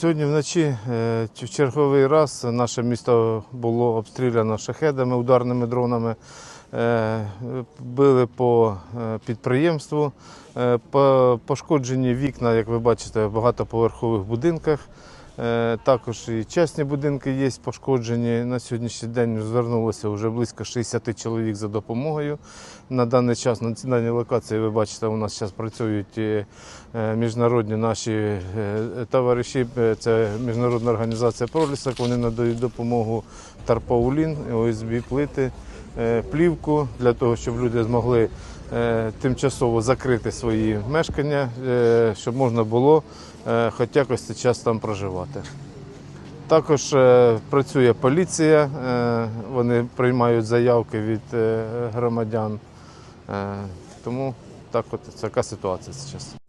Сьогодні вночі е, в черговий раз наше місто було обстріляно шахедами, ударними дронами. Е, Били по е, підприємству, пошкоджені вікна, як ви бачите, в багатоповерхових будинках. Е, Також і частні будинки є пошкоджені. На сьогоднішній день звернулося вже близько 60 чоловік за допомогою. На даний час на даній локації ви бачите, у нас зараз працюють е, міжнародні наші е, товариші. Е, Це міжнародна організація Пролісок. Вони надають допомогу тарпаулін, ОСБ плити, е, плівку для того, щоб люди змогли е, тимчасово закрити свої мешкання, е, щоб можна було е, хоч якось цей час там проживати. Також е, працює поліція, е, вони приймають заявки від е, громадян. Е, тому так от така ситуація зараз.